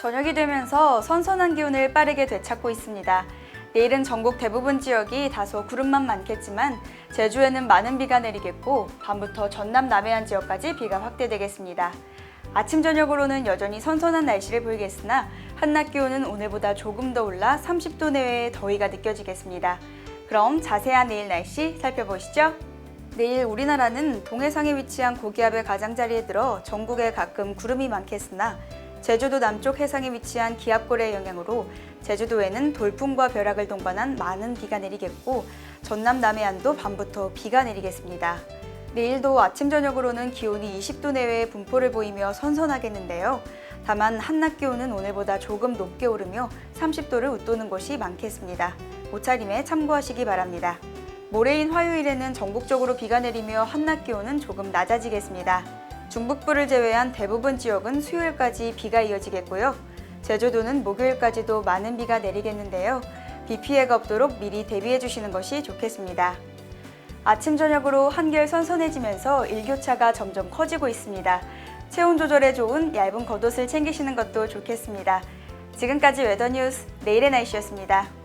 저녁이 되면서 선선한 기온을 빠르게 되찾고 있습니다. 내일은 전국 대부분 지역이 다소 구름만 많겠지만 제주에는 많은 비가 내리겠고 밤부터 전남 남해안 지역까지 비가 확대되겠습니다. 아침 저녁으로는 여전히 선선한 날씨를 보이겠으나 한낮 기온은 오늘보다 조금 더 올라 30도 내외의 더위가 느껴지겠습니다. 그럼 자세한 내일 날씨 살펴보시죠. 내일 우리나라는 동해상에 위치한 고기압의 가장자리에 들어 전국에 가끔 구름이 많겠으나 제주도 남쪽 해상에 위치한 기압골의 영향으로 제주도에는 돌풍과 벼락을 동반한 많은 비가 내리겠고 전남 남해안도 밤부터 비가 내리겠습니다. 내일도 아침 저녁으로는 기온이 20도 내외의 분포를 보이며 선선하겠는데요. 다만 한낮 기온은 오늘보다 조금 높게 오르며 30도를 웃도는 곳이 많겠습니다. 옷차림에 참고하시기 바랍니다. 모레인 화요일에는 전국적으로 비가 내리며 한낮 기온은 조금 낮아지겠습니다. 중북부를 제외한 대부분 지역은 수요일까지 비가 이어지겠고요. 제주도는 목요일까지도 많은 비가 내리겠는데요. 비 피해가 없도록 미리 대비해 주시는 것이 좋겠습니다. 아침 저녁으로 한결 선선해지면서 일교차가 점점 커지고 있습니다. 체온 조절에 좋은 얇은 겉옷을 챙기시는 것도 좋겠습니다. 지금까지 웨더뉴스 내일의 날씨였습니다.